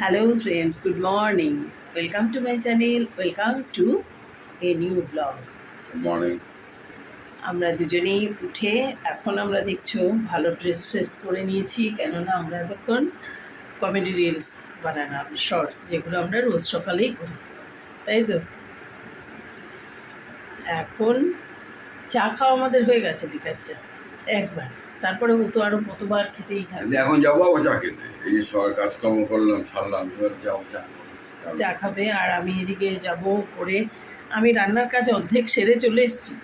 Hello friends good morning welcome to my channel welcome to a new blog morning আমরা দুজনেই উঠে এখন আমরা দেখছ ভালো ড্রেস ফ্রেস করে নিয়েছি কেননা আমরা এতক্ষণ কমেডি রিলস বানালাম শর্টস যেগুলো আমরা রোজ সকালেই করি। তাই তো? এখন চা খাওয়া আমাদের হয়ে গেছে লিকার চা একবার। তারপরে ও তো আরও কতবার খেতেই থাকবে। এখন যাব আবার চা খেতে। এই যে সবার কাজকর্ম করলাম ছাড়লাম এবার যাব চা। চা খাবে আর আমি এদিকে যাব করে। আমি রান্নার কাজ অর্ধেক সেরে চলে এসেছি।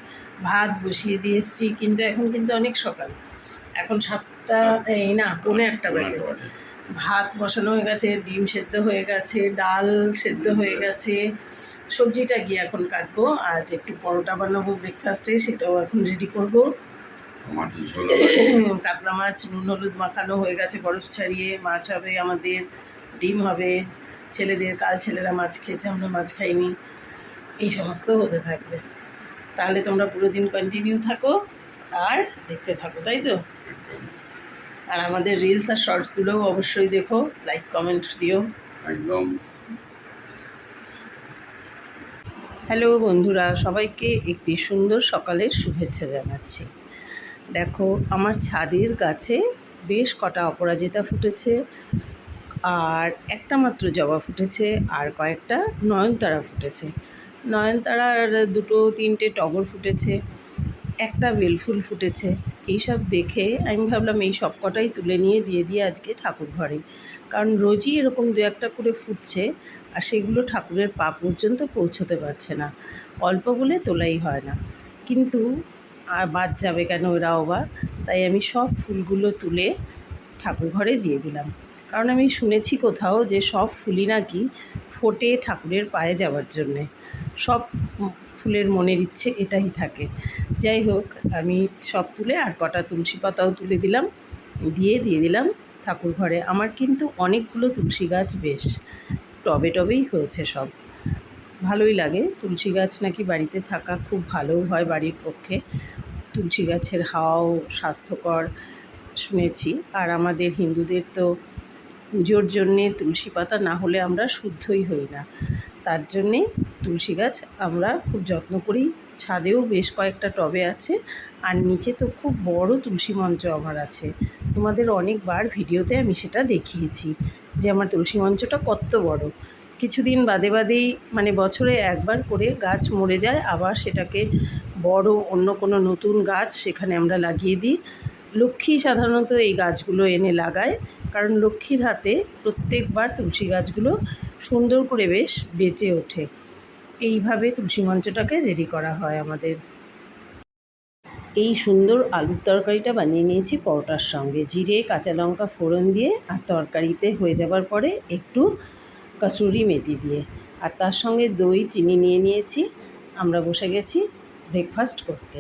ভাত বসিয়ে দিয়ে এসেছি কিন্তু এখন কিন্তু অনেক সকাল। এখন সাতটা এই না পৌনে একটা বাজে। ভাত বসানো হয়ে গেছে ডিম সেদ্ধ হয়ে গেছে ডাল সেদ্ধ হয়ে গেছে। সবজিটা গিয়ে এখন কাটবো। আজ একটু পরোটা বানাবো ব্রেকফাস্টে সেটাও এখন রেডি করব। কাতলা মাছ নুন হলুদ মাখানো হয়ে গেছে বরফ ছাড়িয়ে মাছ হবে আমাদের ডিম হবে ছেলেদের কাল ছেলেরা মাছ খেয়েছে আমরা মাছ খাইনি। এই সমস্ত হতে থাকবে। তাহলে তোমরা পুরো দিন কন্টিনিউ থাকো আর দেখতে থাকো তাই তো? আর আমাদের রিলস আর শর্টসগুলোও অবশ্যই দেখো লাইক কমেন্ট দিও। একদম। হ্যালো বন্ধুরা সবাইকে একটি সুন্দর সকালের শুভেচ্ছা জানাচ্ছি। দেখো, আমার ছাদের গাছে বেশ কটা অপরাজিতা ফুটেছে আর একটা মাত্র জবা ফুটেছে আর কয়েকটা নয়নতারা ফুটেছে। নয়নতারার দুটো তিনটে টগর ফুটেছে, একটা বেলফুল ফুটেছে। এইসব দেখে আমি ভাবলাম, এই সব কটাই তুলে নিয়ে দিয়ে দিয়ে আজকে ঠাকুর ঘরে। কারণ রোজই এরকম দু একটা করে ফুটছে আর সেগুলো ঠাকুরের পা পর্যন্ত পৌঁছতে পারছে না। অল্প বলে তোলাই হয় না। কিন্তু আর বাদ যাবে কেন ওরা আবার? তাই আমি সব ফুলগুলো তুলে ঠাকুর ঘরে দিয়ে দিলাম। কারণ আমি শুনেছি কোথাও যে সব ফুলই নাকি ফোটে ঠাকুরের পায়ে যাওয়ার জন্যে। সব ফুলের মনের ইচ্ছে এটাই থাকে। যাই হোক, আমি সব তুলে আর কটা তুলসী পাতাও তুলে দিলাম, দিয়ে দিয়ে দিলাম ঠাকুর ঘরে আমার কিন্তু অনেকগুলো তুলসী গাছ বেশ টবে টবেই হয়েছে সব। ভালোই লাগে। তুলসী গাছ নাকি বাড়িতে থাকা খুব ভালোও হয় বাড়ির পক্ষে। তুলসী গাছের হাওয়াও স্বাস্থ্যকর শুনেছি। আর আমাদের হিন্দুদের তো পুজোর জন্যে তুলসী পাতা না হলে আমরা শুদ্ধই হই না। তার জন্যে তুলসী গাছ আমরা খুব যত্ন করি। ছাদেও বেশ কয়েকটা টবে আছে। আর নিচে তো খুব বড় তুলসী মঞ্চ আমার আছে। তোমাদের অনেকবার ভিডিওতে আমি সেটা দেখিয়েছি যে আমার তুলসী মঞ্চটা কত বড়। কিছুদিন বাদে বাদেই মানে বছরে একবার করে গাছ মরে যায়, আবার সেটাকে বড় অন্য কোনো নতুন গাছ সেখানে আমরা লাগিয়ে দিই। লক্ষ্মী সাধারণত এই গাছগুলো এনে লাগায়, কারণ লক্ষ্মীর হাতে প্রত্যেকবার তুলসী গাছগুলো সুন্দর করে বেশ বেঁচে ওঠে। এইভাবে তুলসী মঞ্চটাকে রেডি করা হয় আমাদের। এই সুন্দর আলুর তরকারিটা বানিয়ে নিয়েছি পরোটার সঙ্গে। জিরে, কাঁচা লঙ্কা ফোড়ন দিয়ে আর তরকারিতে হয়ে যাবার পরে একটু কাসুরি মেথি দিয়ে। আর তার সঙ্গে দই, চিনি নিয়ে নিয়েছি। আমরা বসে গেছি ব্রেকফাস্ট করতে।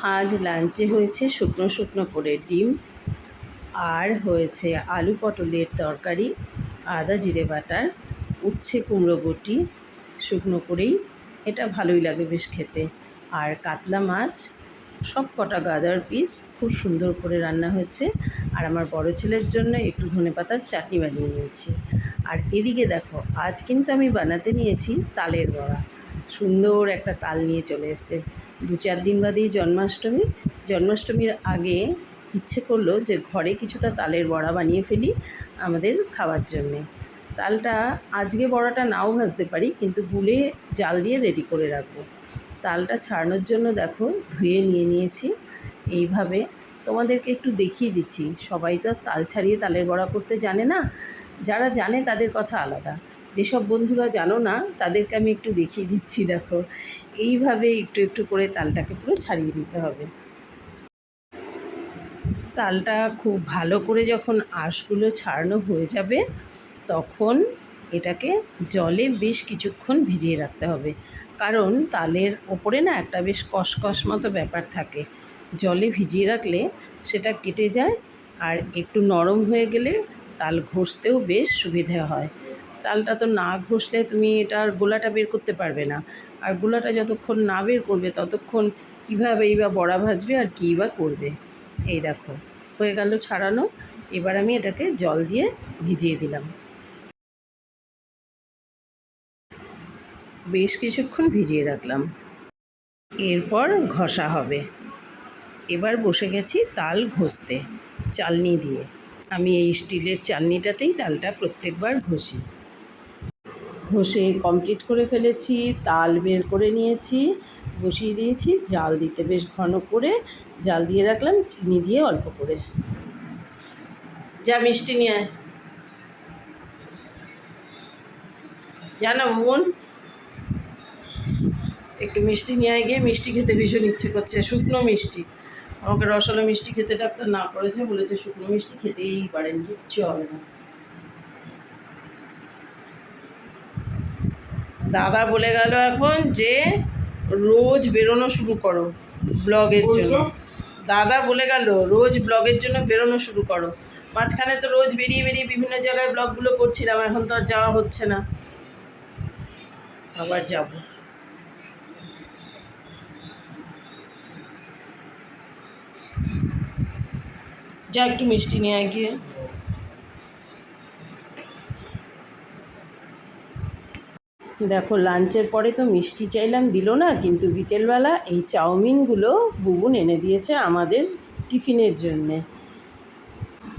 আজ লাঞ্চে হয়েছে শুকনো শুকনো করে ডিম আর হয়েছে আলু পটলের তরকারি, আদা জিরে বাটার, উচ্ছে কুমড়ো বটি, শুকনো করেই। এটা ভালোই লাগে বেশ খেতে। আর কাতলা মাছ, সব কটা গাজর পিস খুব সুন্দর করে রান্না হয়েছে। আর আমার বড় ছেলের জন্য একটু ধনে পাতার চাটনি বানিয়ে নিয়েছি। আর এদিকে দেখো, আজ কিন্তু আমি বানাতে নিয়েছি তালের বড়া। সুন্দর একটা তাল নিয়ে চলে এসছে। দু চার দিন বাদেই জন্মাষ্টমী। জন্মাষ্টমীর আগে ইচ্ছে করল যে ঘরে কিছুটা তালের বড়া বানিয়ে ফেলি আমাদের খাওয়ার জন্যে। তালটা আজকে বড়াটা নাও ভাজতে পারি, কিন্তু গুলে জাল দিয়ে রেডি করে রাখব। তালটা ছাড়ানোর জন্য দেখো ধুয়ে নিয়ে নিয়েছি। এইভাবে তোমাদেরকে একটু দেখিয়ে দিচ্ছি। সবাই তো তাল ছাড়িয়ে তালের বড়া করতে জানে না। যারা জানে তাদের কথা আলাদা। যেসব বন্ধুরা জানো না, তাদেরকে আমি একটু দেখিয়ে দিচ্ছি, দেখো। এইভাবে একটু একটু করে তালটাকে পুরো ছাড়িয়ে দিতে হবে। তালটা খুব ভালো করে যখন আঁশগুলো ছাড়ানো হয়ে যাবে, তখন এটাকে জলে বেশ কিছুক্ষণ ভিজিয়ে রাখতে হবে। কারণ তালের ওপরে না একটা বেশ কসকস মতো ব্যাপার থাকে। জলে ভিজিয়ে রাখলে সেটা কেটে যায় আর একটু নরম হয়ে গেলে তাল ঘষতেও বেশ সুবিধে হয়। তালটা তো না ঘষলে তুমি এটার গোলাটা বের করতে পারবে না। আর গোলাটা যতক্ষণ না বের করবে, ততক্ষণ কীভাবেই বা বড়া ভাজবে আর কী বা করবে। এই দেখো, হয়ে গেল ছাড়ানো। এবার আমি এটাকে জল দিয়ে ভিজিয়ে দিলাম। বেশ কিছুক্ষণ ভিজিয়ে রাখলাম। এরপর ঘষা হবে। এবার বসে গেছি তাল ঘষতে, চালনি দিয়ে। আমি এই স্টিলের চালনিটাতেই তালটা প্রত্যেকবার ঘষি। ঘষে কমপ্লিট করে ফেলেছি, তাল বের করে নিয়েছি, বসিয়ে দিয়েছি, জাল দিতে বেশ ঘন করে, জাল দিয়ে রাখলাম, চিনি দিয়ে অল্প করে। যা মিষ্টি নিয়ে জানো বোন একটু মিষ্টি নিয়ে গিয়ে, মিষ্টি খেতে ভীষণ ইচ্ছে করছে, শুকনো মিষ্টি। আমাকে রসালো মিষ্টি খেতে ডাক্তার না করেছে, বলেছে শুকনো মিষ্টি খেতেই পারেন, কিচ্ছু হবে না। দাদা বলে গেল এখন যে রোজ বেরোনো শুরু করো ব্লগের জন্য। দাদা বলে গেল রোজ ব্লগের জন্য বেরোনো শুরু করো। মাঝখানে তো রোজ বেরিয়ে বেরিয়ে বিভিন্ন জায়গায় ব্লগগুলো করছিলাম এখন তো আর যাওয়া হচ্ছে না। আবার যাব। যা একটু মিষ্টি নিয়ে গিয়ে। দেখো, লাঞ্চের পরে তো মিষ্টি চাইলাম, দিল না, কিন্তু বিকেলবেলা এই চাউমিনগুলো বুবুন এনে দিয়েছে আমাদের টিফিনের জন্যে।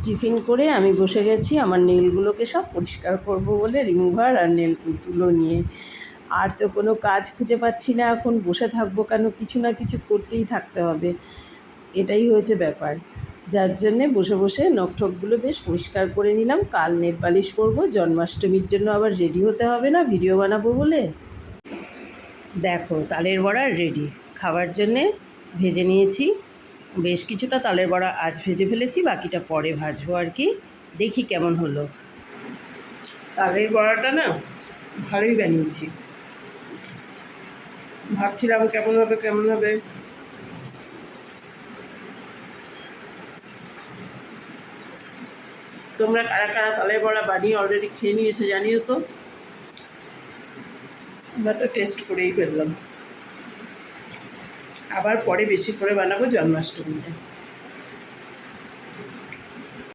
টিফিন করে আমি বসে গেছি, আমার নেলগুলোকে সব পরিষ্কার করব বলে রিমুভার আর নেল তুলো নিয়ে। আর তো কোনো কাজ খুঁজে পাচ্ছি না, এখন বসে থাকব কেন? কিছু না কিছু করতেই থাকতে হবে। এটাই হয়েছে ব্যাপার। যার জন্যে বসে বসে নখ ঠকগুলো বেশ পরিষ্কার করে নিলাম। কাল নেল পালিশ পরবো জন্মাষ্টমীর জন্য আবার রেডি হতে হবে না ভিডিও বানাবো বলে? দেখো, তালের বড়া রেডি খাবার জন্যে ভেজে নিয়েছি। বেশ কিছুটা তালের বড়া আজ ভেজে ফেলেছি, বাকিটা পরে ভাজবো আর কি। দেখি কেমন হলো। তালের বড়াটা না ভালোই বানিয়েছি। ভাবছিলাম কেমন হবে কেমন হবে? তোমরা কারা কারা তালের বড়া বানিয়ে অলরেডি খেয়ে নিয়েছো জানিও তো। আমরা তো টেস্ট করেই ফেললাম। আবার পরে বেশি করে বানাবো জন্মাষ্টমীতে।